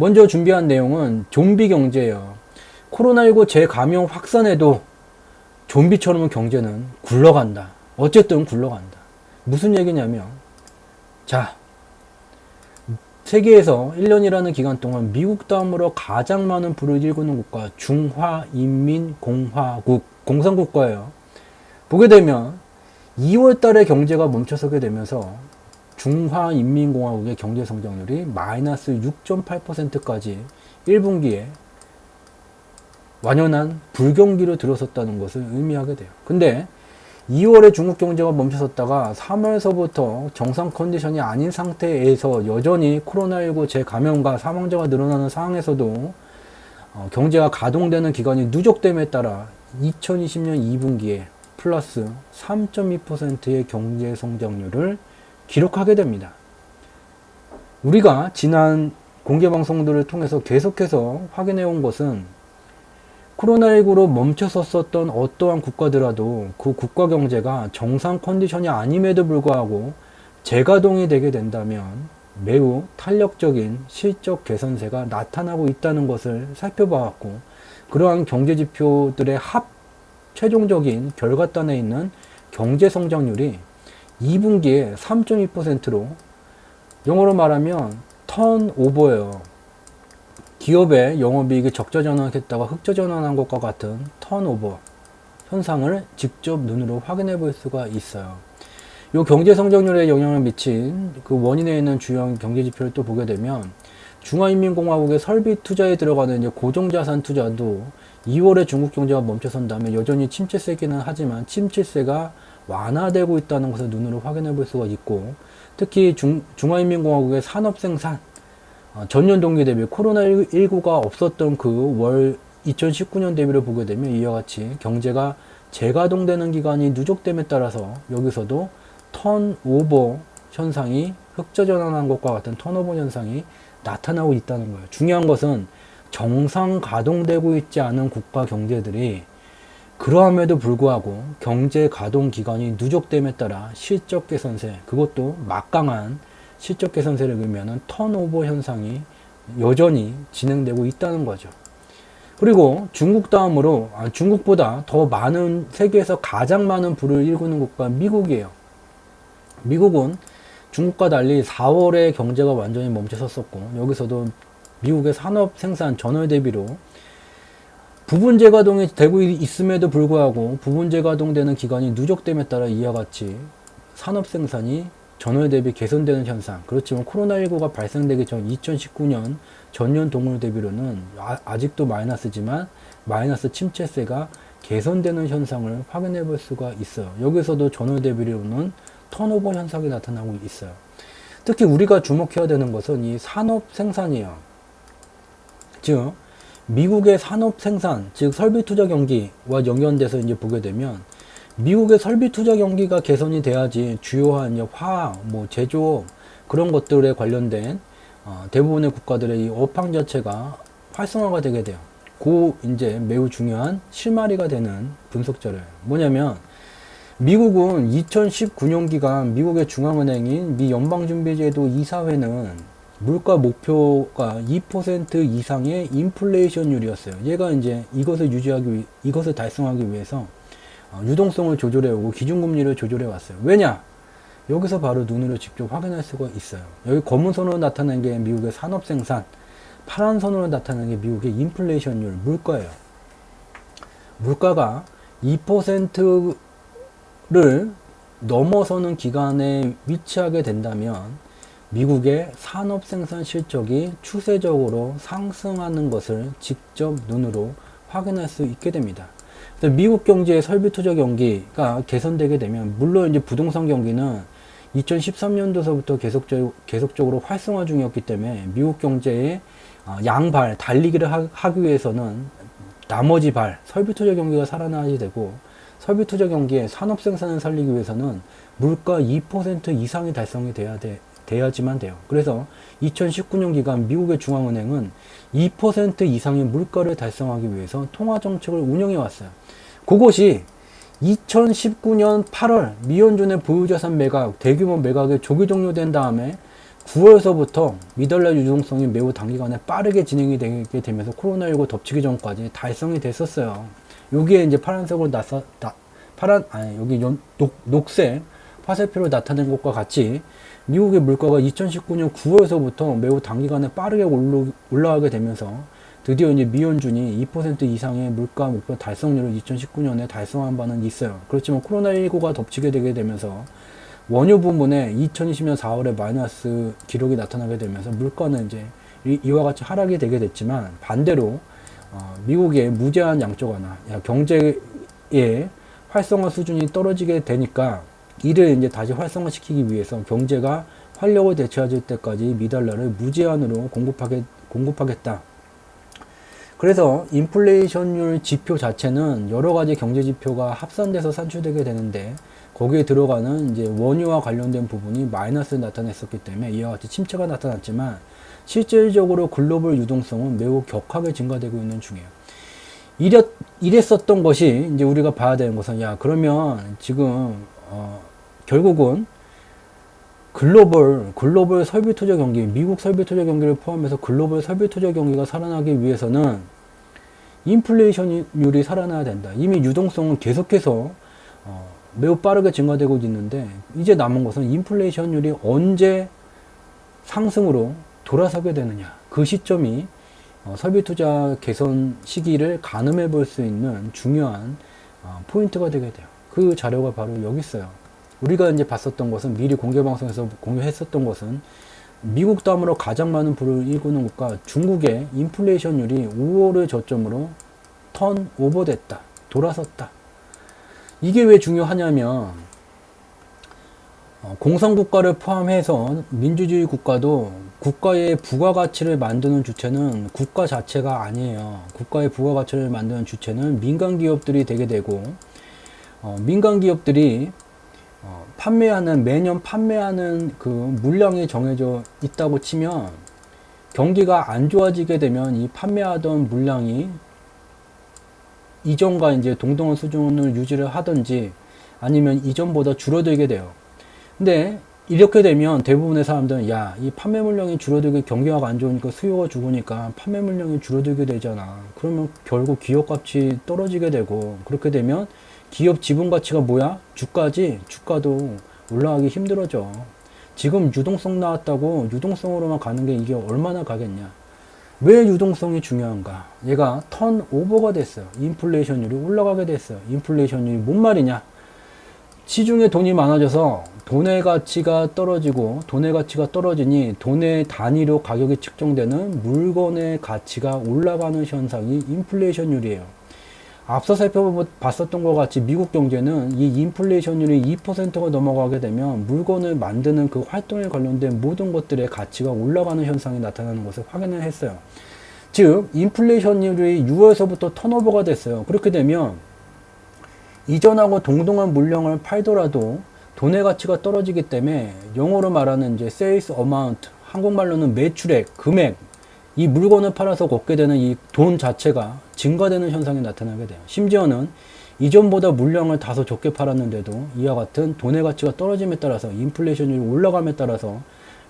먼저 준비한 내용은 좀비 경제예요. 코로나19 재감염 확산에도 좀비처럼 경제는 굴러간다. 어쨌든 굴러간다. 무슨 얘기냐면, 자, 세계에서 1년이라는 기간 동안 미국 다음으로 가장 많은 불을 일구는 국가 중화인민공화국 공산국가예요. 보게 되면 2월 달에 경제가 멈춰서게 되면서 중화인민공화국의 경제 성장률이 마이너스 6.8%까지 1분기에 완연한 불경기로 들어섰다는 것을 의미하게 돼요. 근데 2월에 중국 경제가 멈춰섰다가 3월서부터 정상 컨디션이 아닌 상태에서 여전히 코로나19 재감염과 사망자가 늘어나는 상황에서도 어, 경제가 가동되는 기간이 누적됨에 따라 2020년 2분기에 플러스 3.2%의 경제 성장률을 기록하게 됩니다. 우리가 지난 공개 방송들을 통해서 계속해서 확인해 온 것은 코로나19로 멈춰섰었던 어떠한 국가더라도 그 국가 경제가 정상 컨디션이 아님에도 불구하고 재가동이 되게 된다면 매우 탄력적인 실적 개선세가 나타나고 있다는 것을 살펴봐왔고 그러한 경제 지표들의 합 최종적인 결과단에 있는 경제 성장률이 2분기에 3.2%로 영어로 말하면 턴오버예요. 기업의 영업이익이 적자 전환했다가 흑자 전환한 것과 같은 턴오버 현상을 직접 눈으로 확인해 볼 수가 있어요. 이 경제 성장률에 영향을 미친 그 원인에 있는 주요 경제 지표를 또 보게 되면 중화인민공화국의 설비 투자에 들어가는 이제 고정자산 투자도 2월에 중국 경제가 멈춰선 다음에 여전히 침체세기는 하지만 침체세가 완화되고 있다는 것을 눈으로 확인해 볼 수가 있고 특히 중, 중화인민공화국의 산업 생산 어, 전년 동기 대비 코로나19가 없었던 그 월 2019년 대비를 보게 되면 이와 같이 경제가 재가동되는 기간이 누적됨에 따라서 여기서도 턴오버 현상이 흑자 전환한 것과 같은 턴오버 현상이 나타나고 있다는 거예요. 중요한 것은 정상 가동되고 있지 않은 국가 경제들이 그러함에도 불구하고 경제 가동 기간이 누적됨에 따라 실적 개선세, 그것도 막강한 실적 개선세를 그리면 턴오버 현상이 여전히 진행되고 있다는 거죠. 그리고 중국 다음으로 아, 중국보다 더 많은 세계에서 가장 많은 불을 일구는 국가 미국이에요. 미국은 중국과 달리 4월에 경제가 완전히 멈춰섰었고 여기서도 미국의 산업 생산 전월 대비로 부분 재가동이 되고 있음에도 불구하고 부분 재가동되는 기간이 누적됨에 따라 이와 같이 산업 생산이 전월 대비 개선되는 현상. 그렇지만 코로나19가 발생되기 전 2019년 전년 동월 대비로는 아, 직도 마이너스지만 마이너스 침체세가 개선되는 현상을 확인해 볼 수가 있어요. 여기서도 전월 대비로는 턴오버 현상이 나타나고 있어요. 특히 우리가 주목해야 되는 것은 이 산업 생산이에요. 즉, 미국의 산업 생산, 즉 설비 투자 경기와 연관돼서 이제 보게 되면 미국의 설비 투자 경기가 개선이 돼야지 주요한 화학, 뭐 제조업 그런 것들에 관련된 어, 대부분의 국가들의 이 업황 자체가 활성화가 되게 돼요. 그 이제 매우 중요한 실마리가 되는 분석자를 뭐냐면 미국은 2019년 기간 미국의 중앙은행인 미 연방준비제도 이사회는 물가 목표가 2% 이상의 인플레이션율이었어요. 얘가 이제 이것을 유지하기 위, 이것을 달성하기 위해서 어, 유동성을 조절해 오고 기준금리를 조절해 왔어요. 왜냐? 여기서 바로 눈으로 직접 확인할 수가 있어요. 여기 검은 선으로 나타난 게 미국의 산업 생산, 파란 선으로 나타난 게 미국의 인플레이션율, 물가예요. 물가가 2%를 넘어서는 기간에 위치하게 된다면 미국의 산업 생산 실적이 추세적으로 상승하는 것을 직접 눈으로 확인할 수 있게 됩니다. 미국 경제의 설비 투자 경기가 개선되게 되면 물론 이제 부동산 경기는 2013년도서부터 계속적, 계속적으로 활성화 중이었기 때문에 미국 경제의 어, 양발 달리기를 하, 기 위해서는 나머지 발 설비 투자 경기가 살아나야 되고 설비 투자 경기의 산업 생산을 살리기 위해서는 물가 2% 이상이 달성이 돼야 돼, 돼야지만 돼요. 그래서 2019년 기간 미국의 중앙은행은 2% 이상의 물가를 달성하기 위해서 통화 정책을 운영해 왔어요. 그것이 2019년 8월 미연준의 보유자산 매각, 대규모 매각이 조기 종료된 다음에 9월서부터 미달러 유동성이 매우 단기간에 빠르게 진행이 되게 되면서 코로나19 덮치기 전까지 달성이 됐었어요. 여기에 이제 파란색으로 나사, 나, 파란, 아니, 여기 연, 녹, 녹색 화살표로 나타낸 것과 같이 미국의 물가가 2019년 9월서부터 매우 단기간에 빠르게 올라, 올라가게 되면서 드디어 이제 미연준이 2% 이상의 물가 목표 달성률을 2019년에 달성한 바는 있어요. 그렇지만 코로나19가 덮치게 되게 되면서 원유 부분에 2020년 4월에 마이너스 기록이 나타나게 되면서 물가는 이제 이, 와 같이 하락이 되게 됐지만 반대로 어, 미국의 무제한 양적 완화, 야, 경제의 활성화 수준이 떨어지게 되니까 이를 이제 다시 활성화시키기 위해서 경제가 활력을 되찾을 때까지 미달러를 무제한으로 공급하게, 공급하겠다. 그래서 인플레이션율 지표 자체는 여러 가지 경제 지표가 합산돼서 산출되게 되는데 거기에 들어가는 이제 원유와 관련된 부분이 마이너스를 나타냈었기 때문에 이와 같이 침체가 나타났지만 실질적으로 글로벌 유동성은 매우 격하게 증가되고 있는 중이에요. 이랬, 이랬었던 것이 이제 우리가 봐야 되는 것은 야 그러면 지금 어, 결국은 글로벌 글로벌 설비 투자 경기, 미국 설비 투자 경기를 포함해서 글로벌 설비 투자 경기가 살아나기 위해서는 인플레이션율이 살아나야 된다. 이미 유동성은 계속해서 어, 매우 빠르게 증가되고 있는데 이제 남은 것은 인플레이션율이 언제 상승으로 돌아서게 되느냐. 그 시점이 어, 설비 투자 개선 시기를 가늠해 볼 수 있는 중요한 어, 포인트가 되게 돼요. 그 자료가 바로 여기 있어요. 우리가 이제 봤었던 것은 미리 공개 방송에서 공유했었던 것은 미국 다음으로 가장 많은 불을 일구는 국가 중국의 인플레이션율이 5월을 저점으로 턴 오버됐다. 돌아섰다. 이게 왜 중요하냐면 어, 공산국가를 포함해서 민주주의 국가도 국가의 부가가치를 만드는 주체는 국가 자체가 아니에요. 국가의 부가가치를 만드는 주체는 민간 기업들이 되게 되고 어, 민간 기업들이 어, 판매하는 매년 판매하는 그 물량이 정해져 있다고 치면 경기가 안 좋아지게 되면 이 판매하던 물량이 이전과 이제 동등한 수준을 유지를 하든지 아니면 이전보다 줄어들게 돼요. 근데 이렇게 되면 대부분의 사람들은 야, 이 판매 물량이 줄어들게 경기가 안 좋으니까 수요가 죽으니까 판매 물량이 줄어들게 되잖아. 그러면 결국 기업 값이 떨어지게 되고 그렇게 되면 기업 지분 가치가 뭐야? 주가지. 주가도 올라가기 힘들어져. 지금 유동성 나왔다고 유동성으로만 가는 게 이게 얼마나 가겠냐? 왜 유동성이 중요한가? 얘가 턴 오버가 됐어요. 인플레이션율이 올라가게 됐어요. 인플레이션율이 뭔 말이냐? 시중에 돈이 많아져서 돈의 가치가 떨어지고 돈의 가치가 떨어지니 돈의 단위로 가격이 측정되는 물건의 가치가 올라가는 현상이 인플레이션율이에요. 앞서 살펴봤었던 것 같이 미국 경제는 이 인플레이션율이 2%가 넘어가게 되면 물건을 만드는 그 활동에 관련된 모든 것들의 가치가 올라가는 현상이 나타나는 것을 확인을 했어요. 즉, 인플레이션율이 6월서부터 턴오버가 됐어요. 그렇게 되면 이전하고 동등한 물량을 팔더라도 돈의 가치가 떨어지기 때문에 영어로 말하는 이제 sales amount, 한국말로는 매출액, 금액, 이 물건을 팔아서 걷게 되는 이 돈 자체가 증가되는 현상이 나타나게 돼요. 심지어는 이전보다 물량을 다소 적게 팔았는데도 이와 같은 돈의 가치가 떨어짐에 따라서 인플레이션율이 올라감에 따라서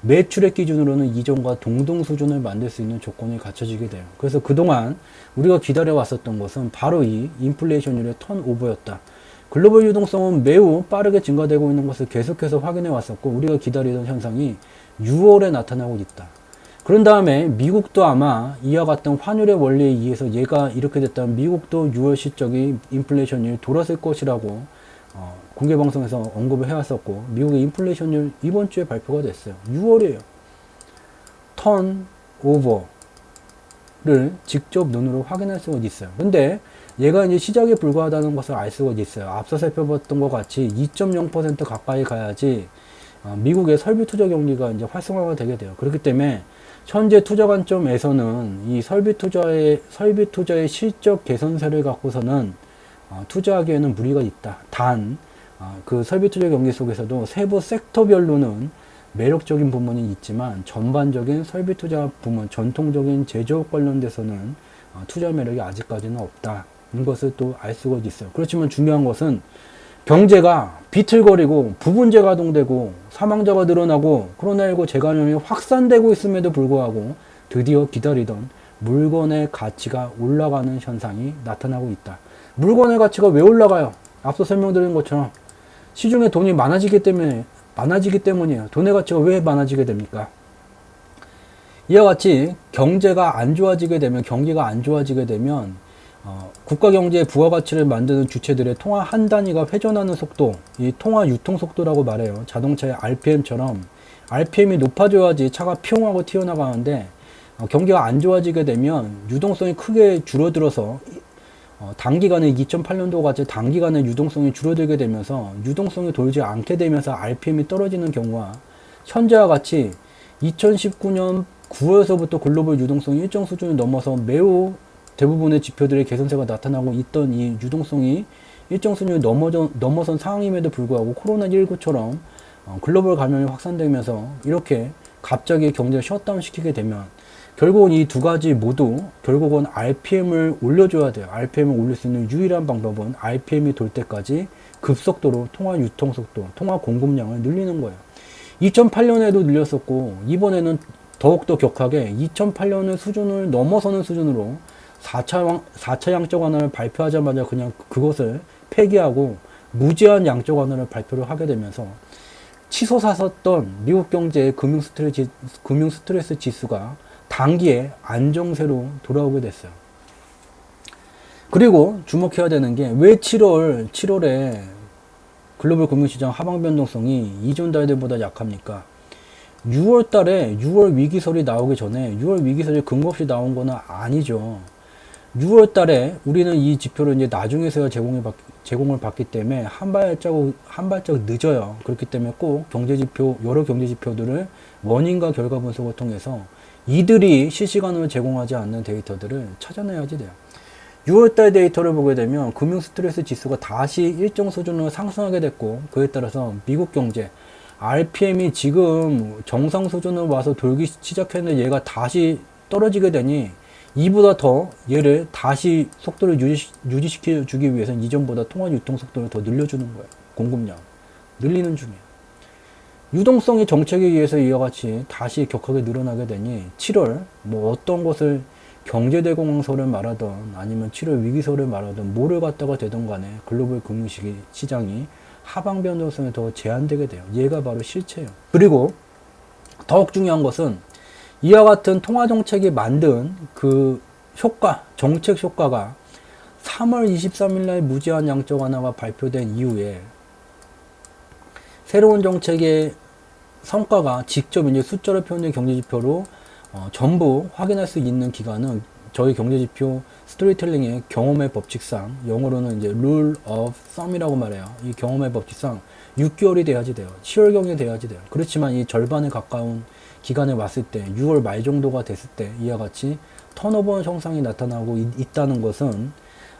매출액 기준으로는 이전과 동등 수준을 만들 수 있는 조건이 갖춰지게 돼요. 그래서 그동안 우리가 기다려 왔었던 것은 바로 이 인플레이션율의 턴오버였다. 글로벌 유동성은 매우 빠르게 증가되고 있는 것을 계속해서 확인해 왔었고 우리가 기다리던 현상이 6월에 나타나고 있다. 그런 다음에 미국도 아마 이와 같은 환율의 원리에 의해서 얘가 이렇게 됐다면 미국도 6월 시적인 인플레이션율이 돌았을 것이라고 어, 공개 방송에서 언급을 해왔었고 미국의 인플레이션율 이번 주에 발표가 됐어요. 6월이에요. 턴 오버를 직접 눈으로 확인할 수가 있어요. 근데 얘가 이제 시작에 불과하다는 것을 알 수가 있어요. 앞서 살펴봤던 것 같이 2.0% 가까이 가야지 어, 미국의 설비 투자 경기가 이제 활성화가 되게 돼요. 그렇기 때문에 현재 투자 관점에서는 이 설비 투자의 설비 투자의 실적 개선세를 갖고서는 어, 투자하기에는 무리가 있다. 단, 어, 그 설비 투자 경기 속에서도 세부 섹터별로는 매력적인 부분이 있지만 전반적인 설비 투자 부문, 전통적인 제조업 관련돼서는 어, 투자 매력이 아직까지는 없다. 이 것을 또 알 수가 있어요. 그렇지만 중요한 것은 경제가 비틀거리고 부분재 가동되고 사망자가 늘어나고 코로나19 재감염이 확산되고 있음에도 불구하고 드디어 기다리던 물건의 가치가 올라가는 현상이 나타나고 있다. 물건의 가치가 왜 올라가요? 앞서 설명드린 것처럼 시중에 돈이 많아지기 때문에 많아지기 때문이에요. 돈의 가치가 왜 많아지게 됩니까? 이와 같이 경제가 안 좋아지게 되면 경기가 안 좋아지게 되면 어, 국가 경제의 부가가치를 만드는 주체들의 통화 한 단위가 회전하는 속도, 이 통화 유통 속도라고 말해요. 자동차의 RPM처럼 RPM이 높아져야지 차가 피용하고 튀어나가는데 어, 경기가 안 좋아지게 되면 유동성이 크게 줄어들어서 어, 단기간에 2008년도 같이 단기간에 유동성이 줄어들게 되면서 유동성이 돌지 않게 되면서 RPM이 떨어지는 경우와 현재와 같이 2019년 9월서부터 글로벌 유동성이 일정 수준을 넘어서 매우 대부분의 지표들의 개선세가 나타나고 있던 이 유동성이 일정 수준을 넘어전, 넘어선 상황임에도 불구하고 코로나19처럼 어, 글로벌 감염이 확산되면서 이렇게 갑자기 경제를 셧다운 시키게 되면 결국은 이 두 가지 모두 결국은 RPM을 올려줘야 돼요. RPM을 올릴 수 있는 유일한 방법은 RPM이 돌 때까지 급속도로 통화 유통 속도, 통화 공급량을 늘리는 거예요. 2008년에도 늘렸었고 이번에는 더욱더 격하게 2008년의 수준을 넘어서는 수준으로 4차, 왕- 4차 양적 완화를 발표하자마자 그냥 그것을 폐기하고 무제한 양적 완화를 발표를 하게 되면서 치솟았었던 미국 경제의 금융 스트레스, 금융 스트레스 지수가 단기에 안정세로 돌아오게 됐어요. 그리고 주목해야 되는 게 왜 7월, 7월에 글로벌 금융시장 하방 변동성이 이전 달들보다 약합니까? 6월 달에 6월 위기설이 나오기 전에 6월 위기설이 근거 없이 나온 거는 아니죠. 6월 달에 우리는 이 지표를 이제 나중에서야 제공을, 받, 제공을 받기 때문에 한 발자국, 한 발자국 늦어요. 그렇기 때문에 꼭 경제지표, 여러 경제지표들을 원인과 결과 분석을 통해서 이들이 실시간으로 제공하지 않는 데이터들을 찾아내야지 돼요. 6월달 데이터를 보게 되면 금융 스트레스 지수가 다시 일정 수준으로 상승하게 됐고 그에 따라서 미국 경제 RPM이 지금 정상 수준으로 와서 돌기 시작했는데 얘가 다시 떨어지게 되니 이보다 더 얘를 다시 속도를 유지, 유지시켜 주기 위해서는 이전보다 통화 유통 속도를 더 늘려주는 거예요. 공급량 늘리는 중이에요. 유동성이 정책에 의해서 이와 같이 다시 격하게 늘어나게 되니 7월 뭐 어떤 것을 경제대공황설을 말하던 아니면 7월 위기설을 말하던 뭐를 갖다가 되던 간에 글로벌 금융시장이 하방 변동성이 더 제한되게 돼요. 얘가 바로 실체예요. 그리고 더욱 중요한 것은 이와 같은 통화 정책이 만든 그 효과, 정책 효과가 3월 23일 날 무제한 양적 완화가 발표된 이후에 새로운 정책의 성과가 직접 이제 숫자로 표현된 경제지표로 어, 전부 확인할 수 있는 기간은 저희 경제지표 스토리텔링의 경험의 법칙상 영어로는 이제 rule of thumb이라고 말해요. 이 경험의 법칙상 6개월이 돼야지 돼요. 10월경에 돼야지 돼요. 그렇지만 이 절반에 가까운 기간에 왔을 때 6월 말 정도가 됐을 때 이와 같이 턴오버 현상이 나타나고 있, 있다는 것은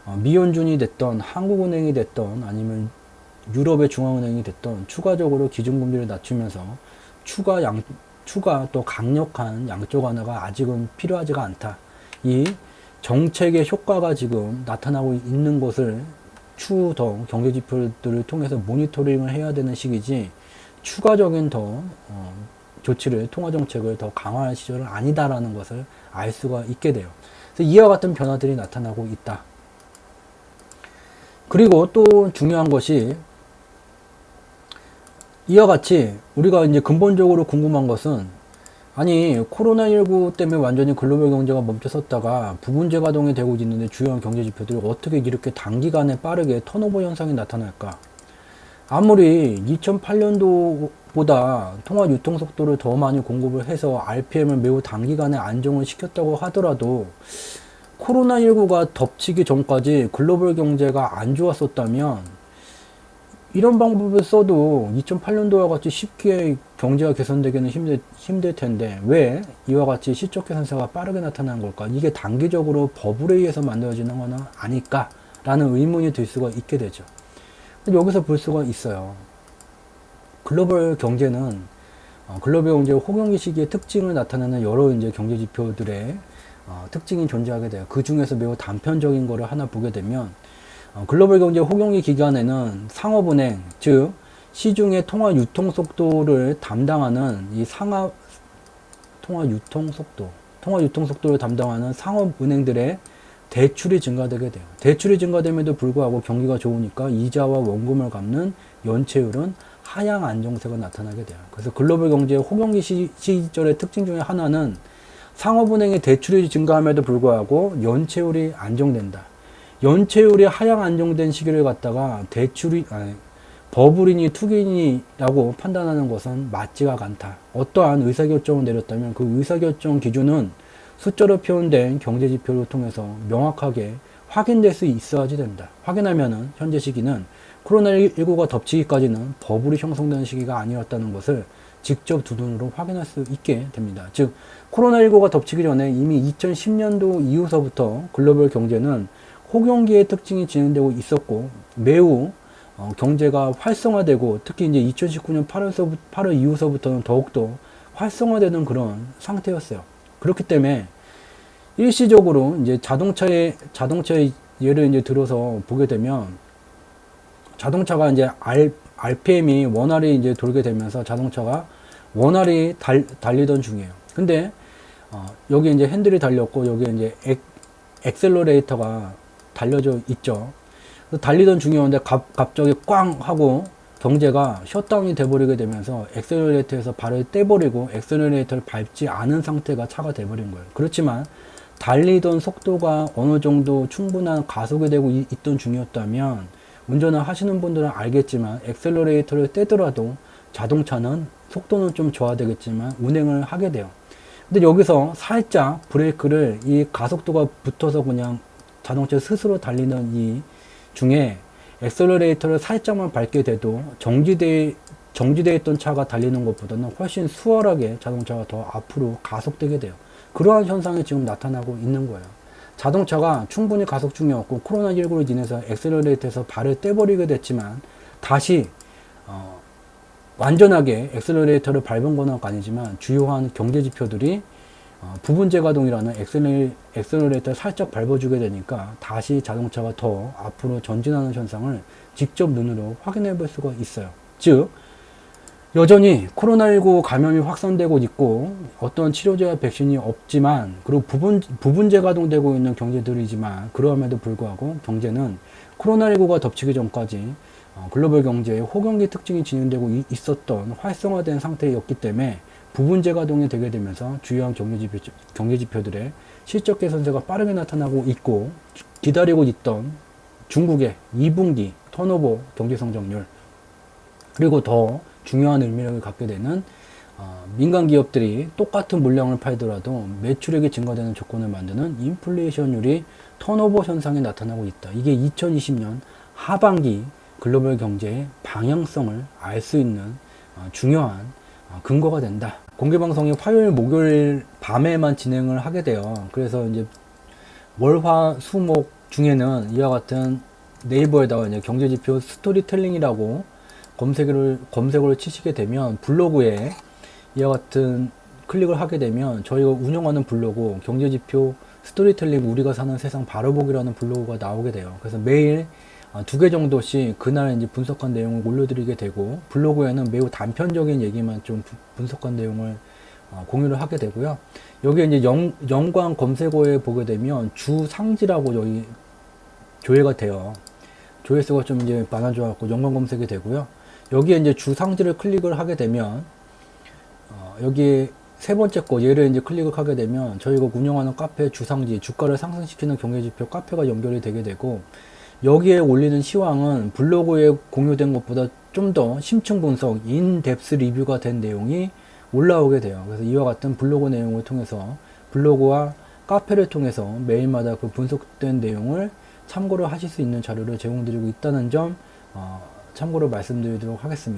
어, 미연준이 됐던 한국은행이 됐던 아니면 유럽의 중앙은행이 됐던 추가적으로 기준금리를 낮추면서 추가 양 추가 또 강력한 양적 완화가 아직은 필요하지가 않다. 이 정책의 효과가 지금 나타나고 있는 것을 추후 더 경제 지표들을 통해서 모니터링을 해야 되는 시기지 추가적인 더 어, 조치를 통화 정책을 더 강화할 시절은 아니다라는 것을 알 수가 있게 돼요. 그래서 이와 같은 변화들이 나타나고 있다. 그리고 또 중요한 것이 이와 같이 우리가 이제 근본적으로 궁금한 것은 아니 코로나19 때문에 완전히 글로벌 경제가 멈춰섰다가 부분재 가동이 되고 있는데 주요한 경제 지표들이 어떻게 이렇게 단기간에 빠르게 턴오버 현상이 나타날까? 아무리 2008년도 보다 통화 유통 속도를 더 많이 공급을 해서 RPM을 매우 단기간에 안정을 시켰다고 하더라도 코로나19가 덮치기 전까지 글로벌 경제가 안 좋았었다면 이런 방법을 써도 2008년도와 같이 쉽게 경제가 개선되기는 힘들, 힘들 텐데 왜 이와 같이 시적 개선세가 빠르게 나타나는 걸까? 이게 단기적으로 버블에 의해서 만들어지는 거는 아닐까? 라는 의문이 들 수가 있게 되죠. 여기서 볼 수가 있어요. 글로벌 경제는 어, 글로벌 경제 호경기 시기의 특징을 나타내는 여러 이제 경제 지표들의 어, 특징이 존재하게 돼요. 그 중에서 매우 단편적인 거를 하나 보게 되면 어, 글로벌 경제 호경기 기간에는 상업은행, 즉 시중의 통화 유통 속도를 담당하는 이 상하 통화 유통 속도, 통화 유통 속도를 담당하는 상업은행들의 대출이 증가되게 돼요. 대출이 증가됨에도 불구하고 경기가 좋으니까 이자와 원금을 갚는 연체율은 하향 안정세가 나타나게 돼요. 그래서 글로벌 경제의 호경기 시, 시절의 특징 중에 하나는 상업은행의 대출이 증가함에도 불구하고 연체율이 안정된다. 연체율이 하향 안정된 시기를 갖다가 대출이 아니, 버블이니 투기니라고 판단하는 것은 맞지가 않다. 어떠한 의사결정을 내렸다면 그 의사결정 기준은 숫자로 표현된 경제지표를 통해서 명확하게 확인될 수 있어야지 된다. 확인하면은 현재 시기는 코로나19가 덮치기까지는 버블이 형성되는 시기가 아니었다는 것을 직접 두 눈으로 확인할 수 있게 됩니다. 즉, 코로나19가 덮치기 전에 이미 2010년도 이후서부터 글로벌 경제는 호경기의 특징이 진행되고 있었고 매우 어, 경제가 활성화되고 특히 이제 2019년 8월서 8월 이후서부터는 더욱더 활성화되는 그런 상태였어요. 그렇기 때문에 일시적으로 이제 자동차의 자동차의 예를 이제 들어서 보게 되면 자동차가 이제 R, RPM이 원활히 이제 돌게 되면서 자동차가 원활히 달, 달리던 중이에요. 근데 어, 여기 이제 핸들이 달렸고 여기 이제 엑, 엑셀러레이터가 달려져 있죠. 달리던 중이었는데 갑, 갑자기 꽝 하고 경제가 셧다운이 돼버리게 되면서 엑셀러레이터에서 발을 떼버리고 엑셀러레이터를 밟지 않은 상태가 차가 돼버린 거예요. 그렇지만 달리던 속도가 어느 정도 충분한 가속이 되고 이- 있던 중이었다면 운전을 하시는 분들은 알겠지만 엑셀러레이터를 떼더라도 자동차는 속도는 좀 저하되겠지만 운행을 하게 돼요. 근데 여기서 살짝 브레이크를 이 가속도가 붙어서 그냥 자동차 스스로 달리는 이 중에 엑셀러레이터를 살짝만 밟게 돼도 정지돼 정지되어 있던 차가 달리는 것보다는 훨씬 수월하게 자동차가 더 앞으로 가속되게 돼요. 그러한 현상이 지금 나타나고 있는 거예요. 자동차가 충분히 가속 중이었고 코로나19로 인해서 엑셀러레이터에서 발을 떼버리게 됐지만 다시 어, 완전하게 엑셀러레이터를 밟은 건 아니지만 주요한 경제 지표들이 어, 부분제 가동이라는 엑셀레, 엑셀러레이터를 살짝 밟아주게 되니까 다시 자동차가 더 앞으로 전진하는 현상을 직접 눈으로 확인해 볼 수가 있어요. 즉, 여전히 코로나19 감염이 확산되고 있고 어떤 치료제와 백신이 없지만 그리고 부분, 부분제 가동되고 있는 경제들이지만 그러함에도 불구하고 경제는 코로나19가 덮치기 전까지 어, 글로벌 경제의 호경기 특징이 진행되고 이- 있었던 활성화된 상태였기 때문에 부분제 가동이 되게 되면서 주요한 경제지표, 경제지표들의 실적 개선세가 빠르게 나타나고 있고 주- 기다리고 있던 중국의 2분기 턴오버 경제성장률 그리고 더 중요한 의미를 갖게 되는 어, 민간 기업들이 똑같은 물량을 팔더라도 매출액이 증가되는 조건을 만드는 인플레이션율이 턴오버 현상이 나타나고 있다. 이게 2020년 하반기 글로벌 경제의 방향성을 알 수 있는 어, 중요한 어, 근거가 된다. 공개 방송이 화요일, 목요일 밤에만 진행을 하게 돼요. 그래서 이제 월화 수목 중에는 이와 같은 네이버에다가 이제 경제지표 스토리텔링이라고 검색을 검색어를 치시게 되면 블로그에 이와 같은 클릭을 하게 되면 저희가 운영하는 블로그 경제지표 스토리텔링 우리가 사는 세상 바로보기라는 블로그가 나오게 돼요. 그래서 매일 어, 두개 정도씩 그날 이제 분석한 내용을 올려드리게 되고 블로그에는 매우 단편적인 얘기만 좀 부- 분석한 내용을 어, 공유를 하게 되고요. 여기 이제 영, 연관 검색어에 보게 되면 주 상지라고 여기 조회가 돼요. 조회수가 좀 이제 많아져갖고 연관 검색이 되고요. 여기에 이제 주 상지를 클릭을 하게 되면 어, 여기 세 번째 거 얘를 이제 클릭을 하게 되면 저희가 운영하는 카페 주상지 주가를 상승시키는 경제지표 카페가 연결이 되게 되고 여기에 올리는 시황은 블로그에 공유된 것보다 좀 더 심층 분석, 인덱스 리뷰가 된 내용이 올라오게 돼요. 그래서 이와 같은 블로그 내용을 통해서 블로그와 카페를 통해서 매일마다 그 분석된 내용을 참고를 하실 수 있는 자료를 제공드리고 있다는 점 어, 참고로 말씀드리도록 하겠습니다.